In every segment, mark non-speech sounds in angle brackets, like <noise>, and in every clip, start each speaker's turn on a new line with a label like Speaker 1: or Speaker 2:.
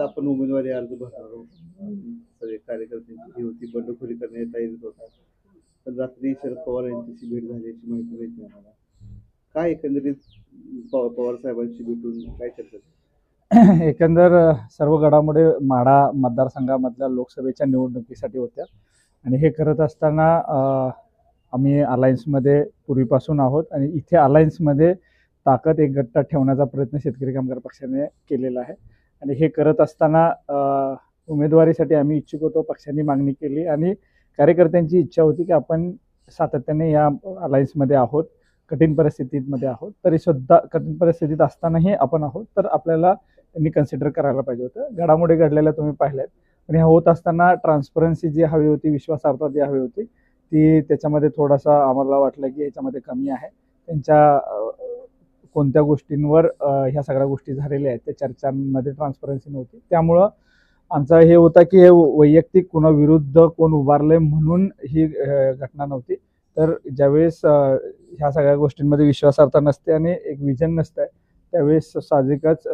Speaker 1: आपण उमेदवारी अर्ज भरणार आहोत. सगळे कार्यकर्त्यांची ही होती बंडखोरी करण्याचा येत होता पण रात्री शरद पवार यांच्याशी भेट झाल्याची माहिती मिळते आम्हाला. काय एकंदरीत पवार साहेबांशी भेटून काय चर्चा <coughs>
Speaker 2: एकंदर सर्व घडामोडी माढा मतदारसंघामधल्या लोकसभेच्या निवडणुकीसाठी होत्या. आणि हे करत असताना आम्ही अलायन्समध्ये पूर्वीपासून आहोत आणि इथे अलायन्समध्ये ताकद एक गट्टा ठेवण्याचा प्रयत्न शेतकरी कामगार पक्षाने केलेला आहे. आणि हे करत असताना उमेदवारीसाठी आम्ही इच्छुक होतो पक्षांनी मागणी केली आणि कार्यकर्त्यांची इच्छा होती की आपण सातत्याने या अलायन्समध्ये आहोत कठीण परिस्थितीमध्ये आहोत तरी सुद्धा कठीण परिस्थितीत असतानाही आपण आहोत तर आपल्याला त्यांनी कन्सिडर करायला पाहिजे होतं. घडामोडी घडलेल्या तुम्ही पाहिल्यात. आणि ह्या होत असताना ट्रान्सपरन्सी जी हवी होती विश्वासार्हता जी हवी होती ती त्याच्यामध्ये थोडासा आम्हाला वाटलं की याच्यामध्ये कमी आहे. त्यांच्या कोणत्या गोष्टींवर ह्या सगळ्या गोष्टी झालेल्या आहेत त्या चर्चांमध्ये ट्रान्सपरन्सी नव्हती. त्यामुळं आमचा हे होता की हे वैयक्तिक कोणाविरुद्ध कोण उभारले म्हणून ही घटना नव्हती. तर ज्यावेळेस ह्या सगळ्या गोष्टींमध्ये विश्वासार्हता नसते आणि एक विजन नसतं त्यावेळेस साहजिकच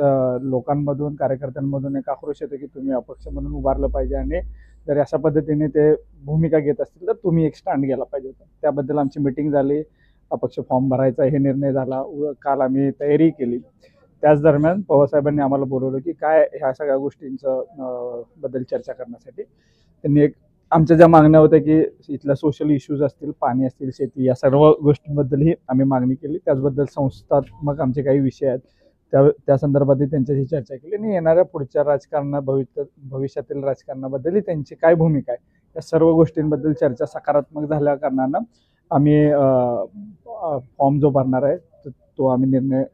Speaker 2: लोकांमधून कार्यकर्त्यांमधून एक आक्रोश येतो की तुम्ही अपक्ष म्हणून उभारलं पाहिजे आणि जर अशा पद्धतीने ते भूमिका घेत असतील तर तुम्ही एक स्टँड घ्यायला पाहिजे होतं. त्याबद्दल आमची मिटिंग झाली. अपक्ष फॉर्म भरायचा हे निर्णय झाला. व काल आम्ही तयारी केली. त्याच दरम्यान पवारसाहेबांनी आम्हाला बोलवलं की काय ह्या सगळ्या गोष्टींचं बद्दल चर्चा करण्यासाठी. त्यांनी एक आमच्या ज्या मागण्या होत्या की इथल्या सोशल इश्यूज असतील पाणी असतील शेती या सर्व गोष्टींबद्दलही आम्ही मागणी केली. त्याचबद्दल संस्थात्मक आमचे काही विषय आहेत त्या त्या संदर्भातही त्यांच्याशी चर्चा केली. आणि येणाऱ्या पुढच्या राजकारणा भविष्य भविष्यातील राजकारणाबद्दलही त्यांची काय भूमिका आहे या सर्व गोष्टींबद्दल चर्चा सकारात्मक झाल्या कारणानं आम्ही फॉर्म जो भरणार आहे तो- तो आम्ही निर्णय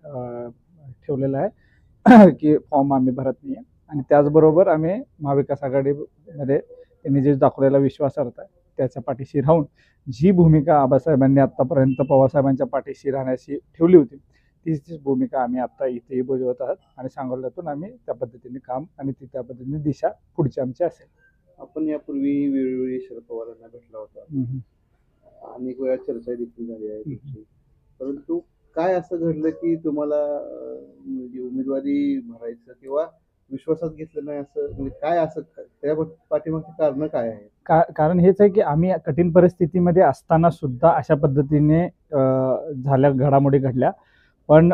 Speaker 2: ठेवलेला आहे <clears throat> की फॉर्म आम्ही भरत नाही आहे आणि त्याचबरोबर आम्ही महाविकास आघाडीमध्ये त्यांनी जे दाखवलेला विश्वासार्हता आहे त्याच्या पाठीशी राहून जी भूमिका आबासाहेबांनी आत्तापर्यंत पवारसाहेबांच्या पाठीशी राहण्याची ठेवली होती तीच तीच भूमिका आम्ही आता इथेही बजावत आहात. आणि सांगोल्यातून आम्ही त्या पद्धतीने काम आणि ती त्या पद्धतीने दिशा पुढची आमची असेल.
Speaker 1: आपण यापूर्वी वेळोवेळी शरद पवारांना भेटला होता. अनेक वेळा चर्चा देखील झाली आहे तुमची. परंतु काय असं घडलं की तुम्हाला म्हणजे उमेदवारी भरायचं किंवा विश्वासात घेतलं नाही असं म्हणजे काय असं त्या पाठीमागची कारण काय आहे
Speaker 2: का कारण हेच आहे की आम्ही कठीण परिस्थितीमध्ये असताना सुद्धा अशा पद्धतीने झाल्या घडामोडी घडल्या. पण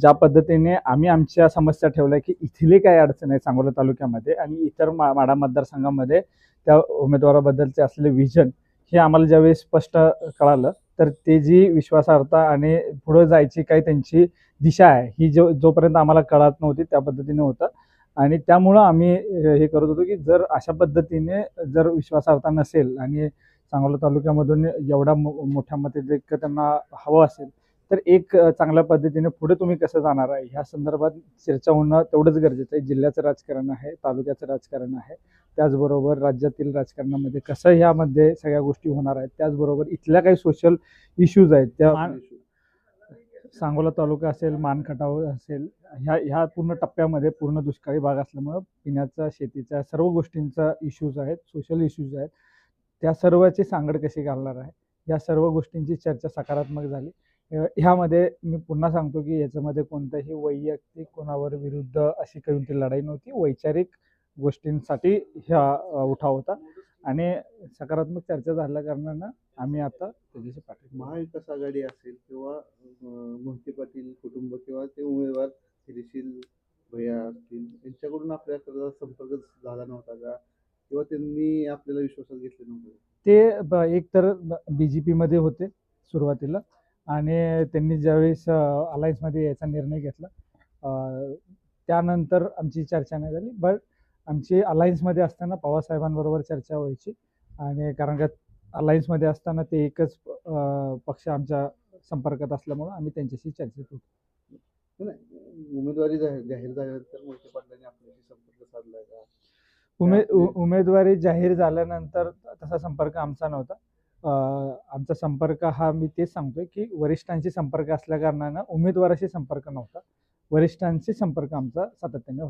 Speaker 2: ज्या पद्धतीने आम्ही आमच्या समस्या ठेवल्या की इथली काय अडचण आहे सांगोला तालुक्यामध्ये आणि इतर मा माडा मतदारसंघामध्ये त्या उमेदवाराबद्दलचे असलेले विजन हे आम्हाला ज्यावेळेस स्पष्ट कळालं तर ते जी विश्वासार्हता आणि पुढे जायची काही त्यांची दिशा आहे ही जो जोपर्यंत आम्हाला कळत नव्हती त्या पद्धतीने होतं. आणि त्यामुळं आम्ही हे करत होतो की जर अशा पद्धतीने जर विश्वासार्हता नसेल आणि सांगोला तालुक्यामधून एवढा मो- मोठ्या मते जे त्यांना हवं असेल तर एक चांगल्या पद्धतीने पुढे तुम्ही कसं जाणार आहे? ह्या संदर्भात चर्चा होणं तेवढंच गरजेचं आहे. जिल्ह्याचं राजकारण आहे तालुक्याचं राजकारण आहे. त्याचबरोबर राज्यातील राजकारणामध्ये कसं ह्यामध्ये सगळ्या गोष्टी होणार आहेत? त्याचबरोबर इथल्या काही सोशल इश्यूज आहेत. त्या सांगोला तालुका असेल मानखटाव असेल ह्या ह्या पूर्ण टप्प्यामध्ये पूर्ण दुष्काळी भाग असल्यामुळं पिण्याचा शेतीच्या सर्व गोष्टींचा इश्यूज आहेत सोशल इश्यूज आहेत. त्या सर्वाची सांगड कशी घालणार आहे? या सर्व गोष्टींची चर्चा सकारात्मक झाली. ह्यामध्ये मी पुन्हा सांगतो की याच्यामध्ये कोणत्याही वैयक्तिक कोणावर विरुद्ध अशी कोणती लढाई नव्हती. वैचारिक गोष्टींसाठी ह्या उठाव होता. आणि सकारात्मक चर्चा झाल्या कारणानं आम्ही आता त्याच्याशी पाठी
Speaker 1: महाविकास आघाडी असेल किंवा मोहिते पाटील कुटुंब किंवा ते उमेदवार धैर्यशील भैया असतील यांच्याकडून आपल्याकडे संपर्क झाला नव्हता का? किंवा त्यांनी आपल्याला विश्वासात घेतलं नव्हतं?
Speaker 2: ते एक तर बी जे पीमध्ये होते सुरुवातीला. आणि त्यांनी ज्यावेळेस अलायन्समध्ये यायचा निर्णय घेतला त्यानंतर आमची चर्चा नाही झाली. बट आमची अलायन्समध्ये असताना पवारसाहेबांबरोबर चर्चा व्हायची. आणि कारण का अलायन्समध्ये असताना ते एकच पक्ष आमच्या संपर्कात असल्यामुळं आम्ही त्यांच्याशी चर्चेत होतो.
Speaker 1: नाही उमेदवारी जाहीर झाल्यानंतर मोहिते पाटलांनी आपल्याशी संपर्क साधलाय का?
Speaker 2: उमेदवारी जाहीर झाल्यानंतर तसा संपर्क आमचा नव्हता. आमचा संपर्क हा मी तेच सांगतोय की वरिष्ठांशी संपर्क असल्या कारणानं उमेदवाराशी संपर्क नव्हता. वरिष्ठांशी संपर्क आमचा सातत्याने होता.